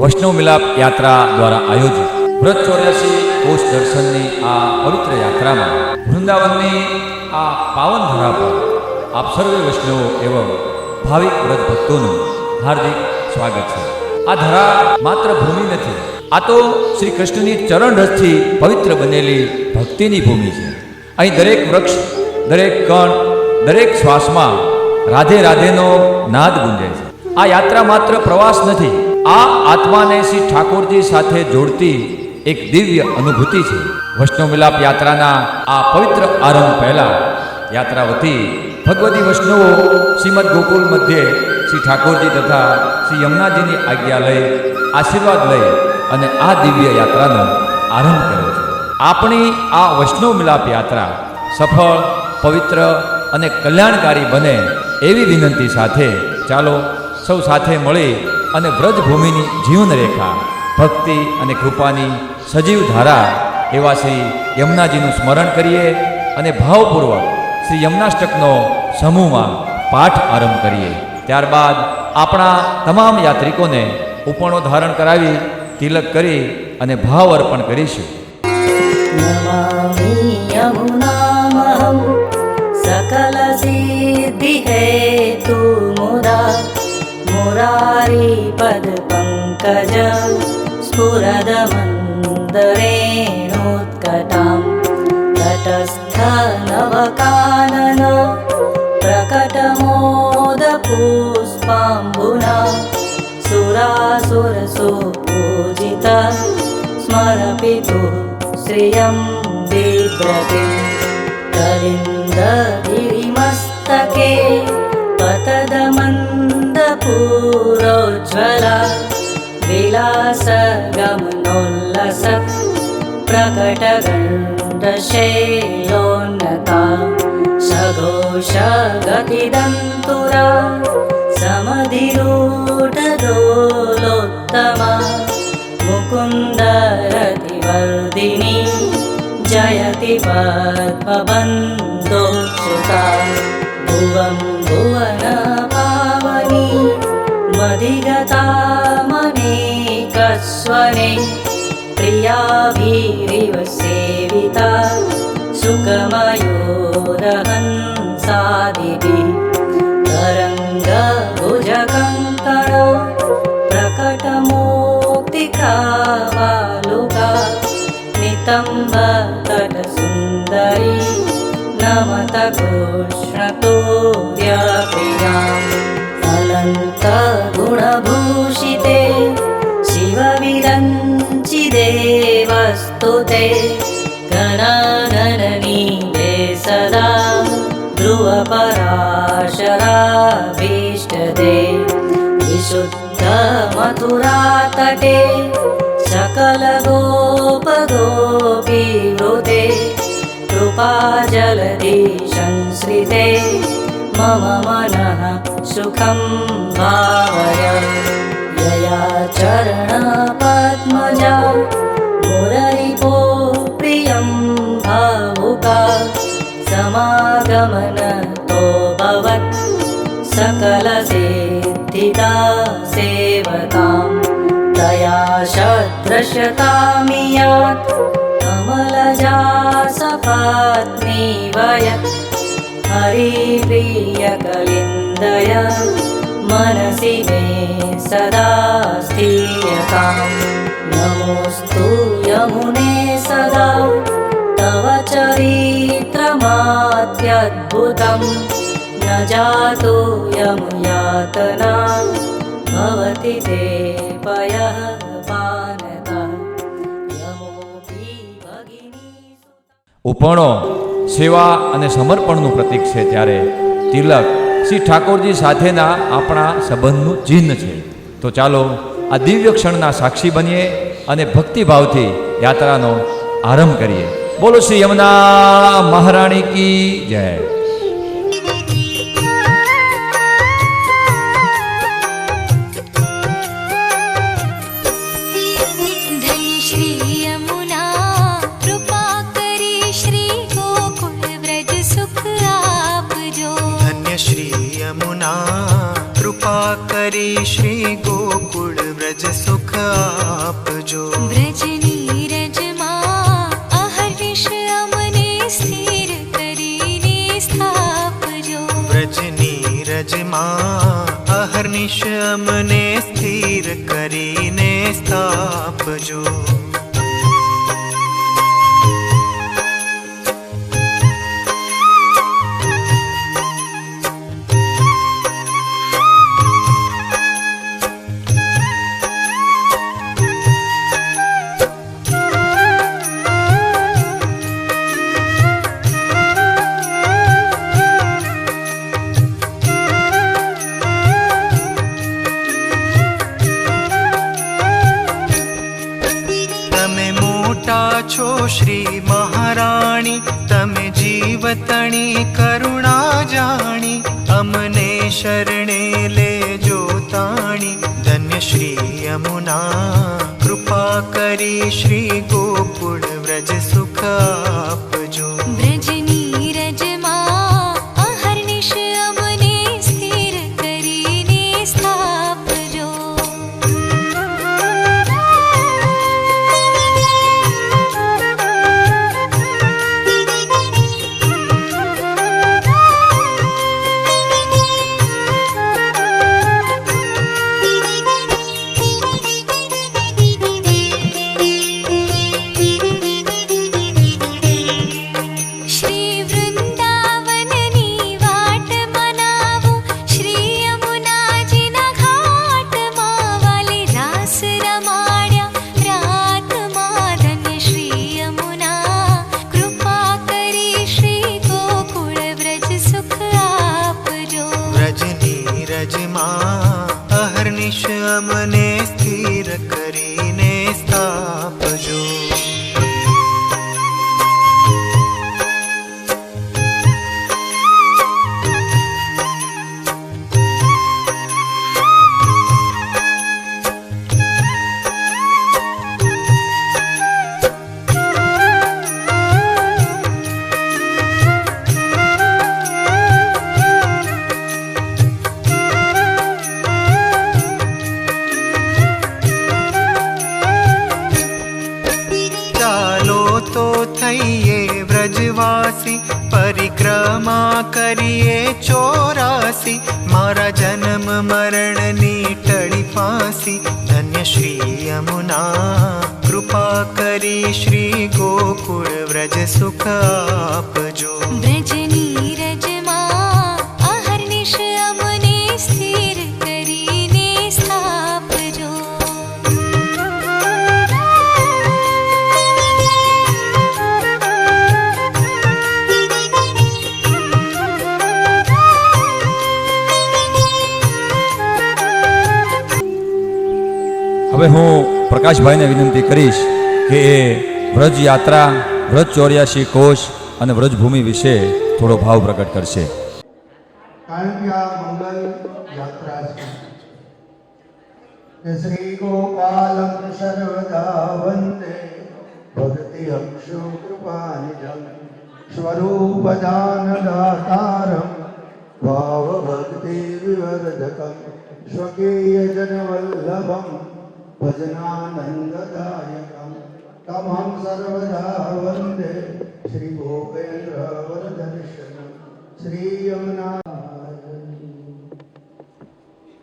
વૈષ્ણવ મિલાપ યાત્રા દ્વારા આયોજિત વ્રત ચોર્યાસી કોષ દર્શનની આ પવિત્ર યાત્રામાં વૃંદાવનની આ પાવન ધરા પર આપ સર્વે વૈષ્ણવો એવં ભાવિક વ્રત ભક્તોનું હાર્દિક સ્વાગત છે. આ ધરા માત્ર ભૂમિ નથી, આ તો શ્રી કૃષ્ણની ચરણ રસથી પવિત્ર બનેલી ભક્તિની ભૂમિ છે. અહીં દરેક વૃક્ષ, દરેક કણ, દરેક શ્વાસમાં રાધે રાધેનો નાદ ગુંજે છે. આ યાત્રા માત્ર પ્રવાસ નથી આ આત્માને શ્રી ઠાકોરજી સાથે જોડતી એક દિવ્ય અનુભૂતિ છે. વૈષ્ણવ મિલાપ યાત્રાના આ પવિત્ર આરંભ પહેલા યાત્રા વતી ભગવતી વૈષ્ણવો શ્રીમદ ગોકુલ મધ્યે શ્રી ઠાકોરજી તથા શ્રી યમુનાજીની આજ્ઞા લઈ આશીર્વાદ લઈ અને આ દિવ્ય યાત્રાનો આરંભ કર્યો છે. આપણી આ વૈષ્ણવ મિલાપ યાત્રા સફળ, પવિત્ર અને કલ્યાણકારી બને એવી વિનંતી સાથે ચાલો સૌ સાથે મળી અને વ્રજભૂમિની જીવનરેખા ભક્તિ અને કૃપાની સજીવ ધારા એવા શ્રી યમુનાજીનું સ્મરણ કરીએ અને ભાવપૂર્વક શ્રી યમુનાષ્ટકનો સમૂહમાં પાઠ આરંભ કરીએ ત્યારબાદ આપણા તમામ યાત્રિકોને ઉપણો ધારણ કરાવી તિલક કરી અને ભાવ અર્પણ કરીશું नमामि यमुनामहं सकलसिद्धिहेतु मुदा मुरारिपदपङ्कज स्फुरदमन्दरेणोत्कटां तटस्थनवकानन प्रकटमोदपुष्पाम्बुना। सुरासुरसुपूजिता स्मरपितुः श्रियं बिभ्रतिं कलिन्दगिरिमस्तके पतदमन्दपूरोज्ज्वला विलासगमनोल्लस प्रकटगण्डशैलोन्नता सघोषगतिदन्तुरा समधिरूढदोलोत्तमा मुकुन्दरतिवर्धिनी जयति पद्मबन्धोक्षुता भुवं भुवन मधिगता मनेकस्वने प्रियाभिरिव सेविता सुखमयोरहंसादिभिः। तरङ्गभुजकङ्कण प्रकटमूर्तिकावालुका नितम्बतटसुन्दरी नमत अनन्तगुणभूषिते शिवविरञ्चिदेवस्तुते गणागणनीते सदा ध्रुवपराशराभीष्टदे विशुद्धमथुरातटे सकलगोपगोपीवृते कृपाजलधि संश्रिते मम मनः सुखं भावय। यया चरणपद्मजा मुररिपो प्रियं भावुका। समागमनतो भवत् सकलसिद्धिदा सेवतां तया शद्रशतामि यात् कमलजा सपात्मी वयत् हरिप्रियकलिन्दया मनसि मे सदा स्थियताम् नमोऽस्तु यमुने सदा तव चरित्रमात्यद्भुतं। न जातो यमुयातना भवति ते पयः पानता। यमोऽपि भगिनी शिवा અને સમર્પણનું પ્રતીક છે ત્યારે તિલક. શ્રી ઠાકોરજી સાથેના આપણા સંબંધનું ચિહ્ન છે. તો ચાલો આ દિવ્ય ક્ષણના સાક્ષી બનીએ અને ભક્તિભાવથી યાત્રાનો આરંભ કરીએ. બોલો શ્રી યમુના મહારાણી કી જય. કરી શ્રી ગોકુળ વ્રજ સુખ આપજો વ્રજની રજમાં અહર્નિશ અમને સ્થિર કરીને સ્થાપજો વ્રજની રજમાં અહર્નિશ અમને સ્થિર કરીને સ્થાપજો છો શ્રી મહારાણી. તમે જીવતણી કરુણા જાણી. અમને શરણે લેજો તાણી. ધન્ય શ્રી યમુના. કૃપા કરી શ્રી ગોકુળ વ્રજ સુખ આપજો. अहर्निश मने स्थिरीने स्थापजो। તો થઈએ વ્રજવાસી, પરિક્રમા કરીએ ચોરાસી. મારા જન્મ મરણની ટળી ફાંસી. ધન્ય શ્રી યમુના, કૃપા કરી શ્રી ગોકુળ વ્રજ સુખ આપજો. વ્રજની હવે હું પ્રકાશભાઈને વિનંતી કરીશ કે એ વ્રજ યાત્રા વ્રજ ચોર્યાસી કોષ અને વ્રજભૂમિ વિશે થોડો ભાવ પ્રગટ કરશે. કારણ કે આ મંગલ યાત્રા છે. શ્રી ગોપાલમ સર્વદા વંદે ભક્તિ અક્ષો કૃપાનિજમ સ્વરૂપ દાન દાતારમ ભજનાનંદદાયકમ તમહમ સર્વદા વંદે શ્રી ગોપેન્દ્ર વરદર્શન શ્રી યમુના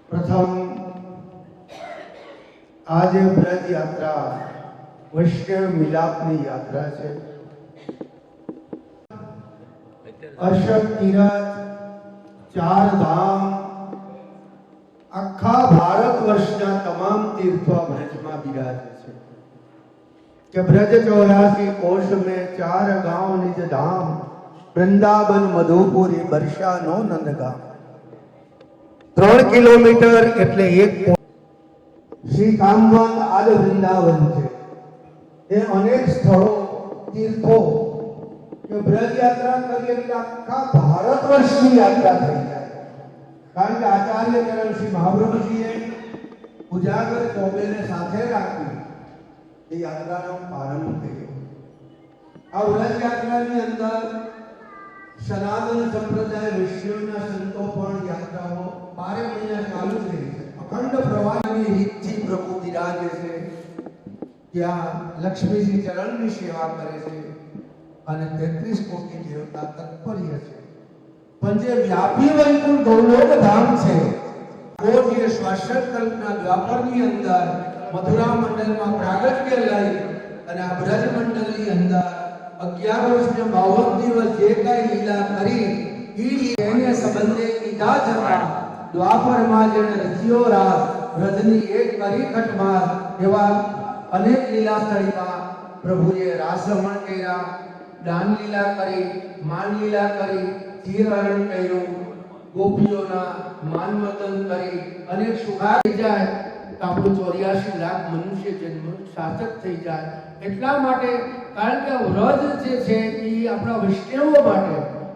પ્રથમ આજે વ્રત યાત્રા વૈષ્ણવ મિલાપની યાત્રા છે અશોક તીરથ ચાર ધામ આખા ભારત વર્ષના તમામ તીર્થો બ્રજમાં બિરાજે છે. કે બ્રજ ચોરાસી કોષ में ચાર ગાંવ નિજ ધામ, વૃંદાવન, મધુપુરી, બરસાનો નંદગામ ત્રણ કિલોમીટર એટલે એક શ્રી કામવાન આદ વૃંદાવન છે. એ અનેક સ્થળો, તીર્થો, કે બ્રજ યાત્રા કરી એટલે આખા ભારત વર્ષની યાત્રા થઈ કારણ કે આચાર્ય ચરણ શ્રી મહાપ્રભુજીએ ઉજાગર કોબેને સાથે રાખી એ યાત્રાનો પ્રારંભ થયો આ ઉલજ યાત્રાની અંદર સનાતન સંપ્રદાય વૈષ્ણવના સંતો પણ યાત્રાઓ બારે મહિના ચાલુ રહી છે. અખંડ પ્રવાહની રીતથી પ્રભુ બિરાજે છે. ત્યાં લક્ષ્મીજી ચરણની સેવા કરે છે. અને તેત્રીસ કોટી દેવતા તત્પર્ય છે. પણ જે વ્યાપી વૈકુંઠ ગૌલોક ધામ છે કોટીએ શ્વાસર કલ્પના દ્વાપરની અંદર મથુરા મંડળમાં પ્રાગટ્ય લઈ અને આ અંદર અગિયાર વર્ષ ને બાવન દિવસ જે કઈ લીલા કરી, ઈ એને સંબંધે કીધા જતા દ્વાપરમાં જેને રચ્યો રાસ એક કરી એવા અનેક લીલા સ્થળીમાં પ્રભુએ રાસ રમણ કર્યા દાન લીલા કરી માન લીલા કરી તીરહરણ કર્યું, ગોપીઓના માનવતન કરી અને સુખા થઈ જાય, તો આપણું ચોર્યાસી લાખ મનુષ્ય જન્મ સાર્થક થઈ જાય. એટલા માટે કારણ કે વ્રત જે છે એ આપણા વૈષ્ણવો માટે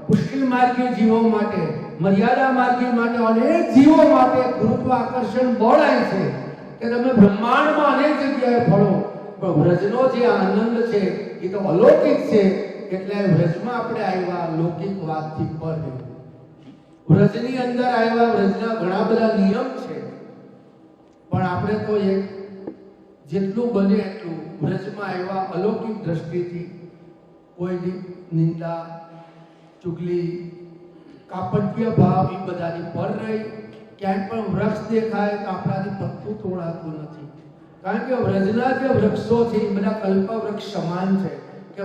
મુશ્કેલ માર્ગીય જીવો માટે, મર્યાદા માર્ગીય માટે અનેક જીવો માટે ગુરુત્વાકર્ષણ બળ આવે છે કે તમે બ્રહ્માંડમાં અનેક જગ્યાએ ફળો. પણ વ્રજનો જે આનંદ છે એ તો અલૌકિક છે. એટલે વ્રજમાં આપણે આવ્યા, લૌકિક વાતથી પર. વ્રજની અંદર આવ્યા, વ્રજના ઘણા બધા નિયમ છે. પણ આપણે તો એક જેટલું બને એટલું વ્રજમાં આવ્યા અલૌકિક દ્રષ્ટિથી કોઈની નિંદા, ચુગલી, કાપટ્ય ભાવ એ બધાની પર રહી. ક્યાંય પણ વૃક્ષ દેખાય તો આપણાથી પત્તું તોડાતું નથી. કારણ કે વ્રજના જે વૃક્ષો છે, એ બધા કલ્પ વૃક્ષ સમાન છે. કે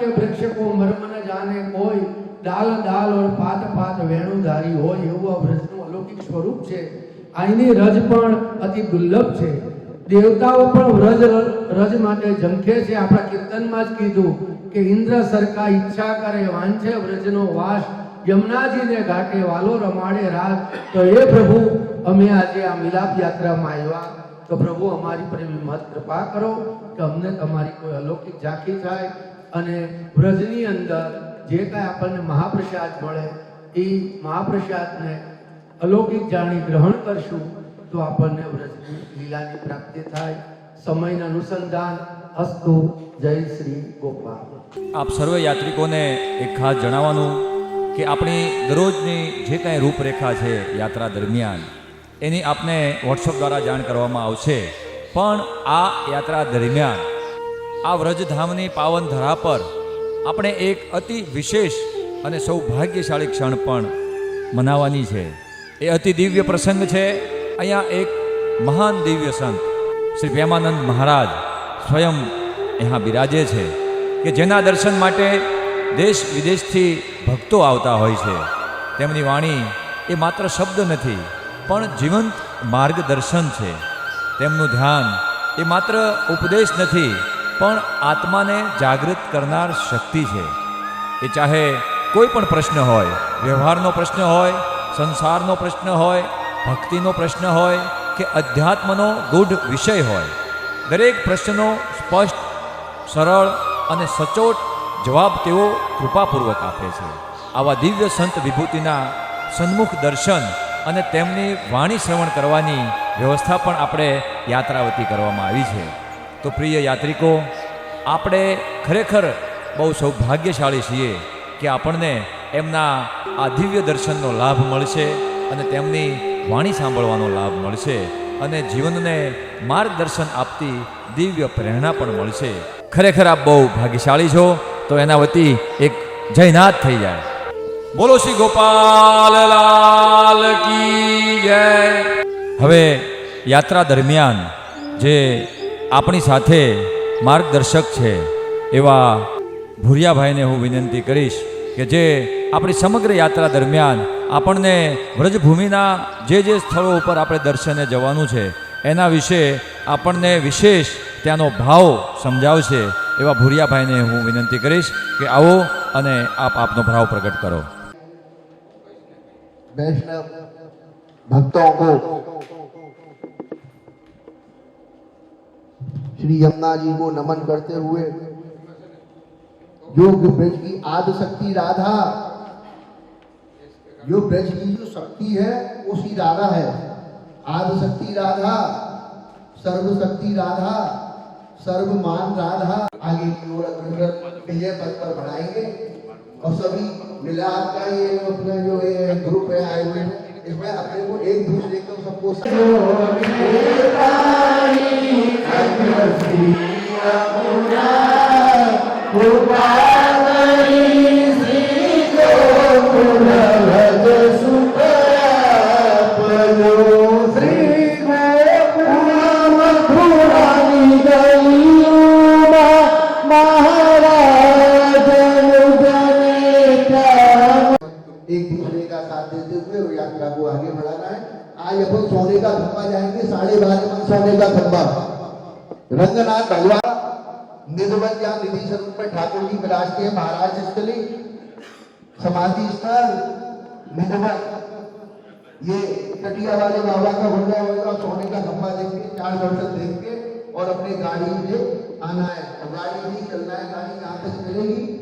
કે વૃક્ષ કો મર્મ ન જાને કોઈ, ડાલ ડાલ ઓર પાત પાત વેણુધારી હોય એવું આ વ્રજનું અલૌકિક સ્વરૂપ છે. અહીંની રજ પણ અતિ દુર્લભ છે. દેવતાઓ પણ વ્રજ રજ માટે ઝંખે છે. આપણા કીર્તનમાં જ કીધું કે ઇન્દ્ર સરખા ઈચ્છા કરે વાંચે વ્રજનો વાસ. યમુનાજીને ઘાટે વાલો રમાડે રાત તો એ પ્રભુ, અમે આજે આ મિલાપ યાત્રામાં આવ્યા. તો પ્રભુ અમારી પર એવી મત કૃપા કરો કે અમને તમારી કોઈ અલૌકિક ઝાંખી થાય અને વ્રજની અંદર જે કાંઈ આપણને મહાપ્રસાદ મળે, એ મહાપ્રસાદને અલૌકિક જાણી ગ્રહણ કરશું, તો આપણને વ્રજની લીલાની પ્રાપ્તિ થાય. સમયના અનુસંધાન, અસ્તુ, જય શ્રી ગોપાલ. આપ સર્વ યાત્રિકોને એક ખાસ જણાવવાનું કે આપણી દરરોજની જે કાંઈ રૂપરેખા છે યાત્રા દરમિયાન એની આપને વોટ્સઅપ દ્વારા જાણ કરવામાં આવશે. પણ આ યાત્રા દરમિયાન આ વ્રજધામની પાવન ધરા પર આપણે એક અતિ વિશેષ અને સૌભાગ્યશાળી ક્ષણ પણ મનાવવાની છે. એ અતિ દિવ્ય પ્રસંગ છે. અહીંયા એક મહાન દિવ્ય સંત, શ્રી પ્રેમાનંદ મહારાજ સ્વયં અહીંયા બિરાજે છે કે જેના દર્શન માટે દેશ વિદેશથી ભક્તો આવતા હોય છે. તેમની વાણી એ માત્ર શબ્દ નથી પણ જીવંત માર્ગદર્શન છે. તેમનું ધ્યાન એ માત્ર ઉપદેશ નથી, પણ આત્માને જાગૃત કરનાર શક્તિ છે. એ ચાહે કોઈ પણ પ્રશ્ન હોય, વ્યવહારનો પ્રશ્ન હોય, સંસારનો પ્રશ્ન હોય, ભક્તિનો પ્રશ્ન હોય કે અધ્યાત્મનો ગૂઢ વિષય હોય, દરેક પ્રશ્નનો સ્પષ્ટ, સરળ અને સચોટ જવાબ તેઓ કૃપાપૂર્વક આપે છે. આવા દિવ્ય સંત વિભૂતિના સન્મુખ દર્શન અને તેમની વાણી શ્રવણ કરવાની વ્યવસ્થા પણ આપણે યાત્રાવતી કરવામાં આવી છે. તો પ્રિય યાત્રિકો, આપણે ખરેખર બહુ સૌભાગ્યશાળી છીએ કે આપણને એમના આ દિવ્ય દર્શનનો લાભ મળશે અને તેમની વાણી સાંભળવાનો લાભ મળશે અને જીવનને માર્ગદર્શન આપતી દિવ્ય પ્રેરણા પણ મળશે. ખરેખર આપ બહુ ભાગ્યશાળી છો, તો એના વતી એક જયનાથ થઈ જાય. બોલો શ્રી ગોપાલ લાલ કી જય. હવે યાત્રા દરમિયાન જે આપણી સાથે માર્ગદર્શક છે એવા ભૂરિયાભાઈને હું વિનંતી કરીશ કે જે આપણી સમગ્ર યાત્રા દરમિયાન આપણને વ્રજભૂમિના જે જે સ્થળો ઉપર આપણે દર્શને જવાનું છે, એના વિશે આપણને વિશેષ ત્યાંનો ભાવ સમજાવશે એવા ભૂરિયાભાઈને હું વિનંતી કરીશ કે આવો અને આપ આપનો ભાવ પ્રગટ કરો. वैष्णव भक्तों को। श्री यमुना जी को नमन करते हुए योग ब्रज की आदि शक्ति राधा, जो ब्रज की जो शक्ति है श्री राधा है। आदि शक्ति राधा, सर्व शक्ति राधा सर्वमान राधा। आगे की ओर अग्रसर पथ पर बढ़ाएँगे और सभी मिलाप का ये जो अपना जो ये ग्रुप है आए हुए हैं इसमें अपने को एक दूसरे को सबको एक खंबा रंगनाथ भगवान निधवन या निधि स्वरूप में ठाकुर जी विराजते हैं महाराज स्थली समाधि स्थल निधवन ये कटिया वाले बाबा का बंगला होगा, सोने का खंबा देख के, चार दर्शन देख के और अपनी गाड़ी से आना है। गाड़ी नहीं, चलना है, गाड़ी यहाँ तक मिलेगी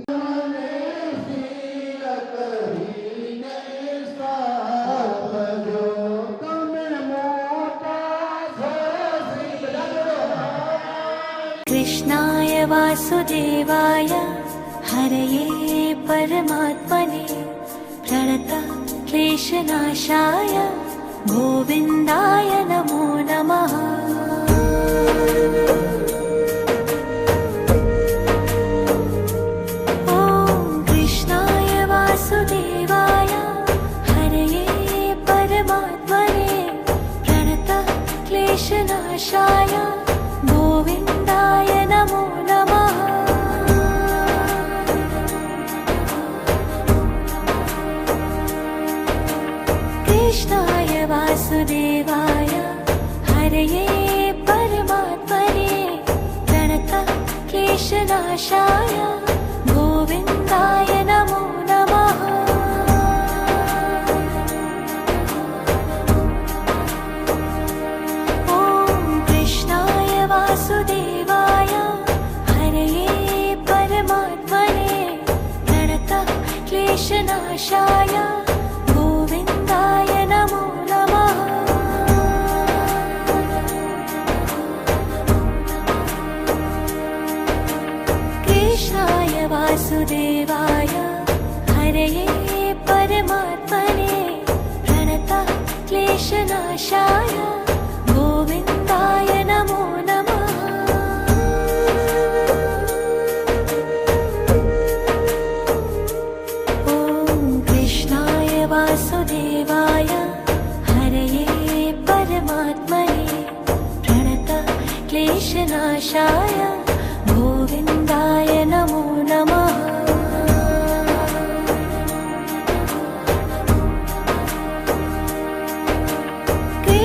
वासुदेवाय हरये परमात्मने प्रणत क्लेशनाशाय गोविन्दाय क्लेशनाशाय गोविन्दाय परमात्मने प्रणत क्लेशनाशाय गोविन्दाय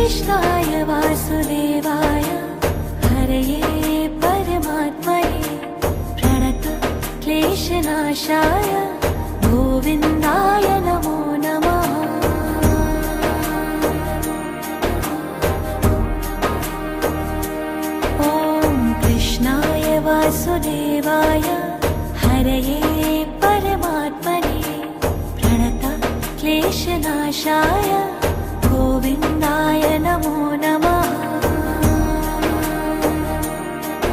कृष्णाय वासुदेवाय। हरये परमात्मने प्रणत क्लेशनाशाय। गोविन्दाय नमो नमः। ॐ कृष्णाय वासुदेवाय। हरये परमात्मने प्रणत क्लेशनाशाय amor.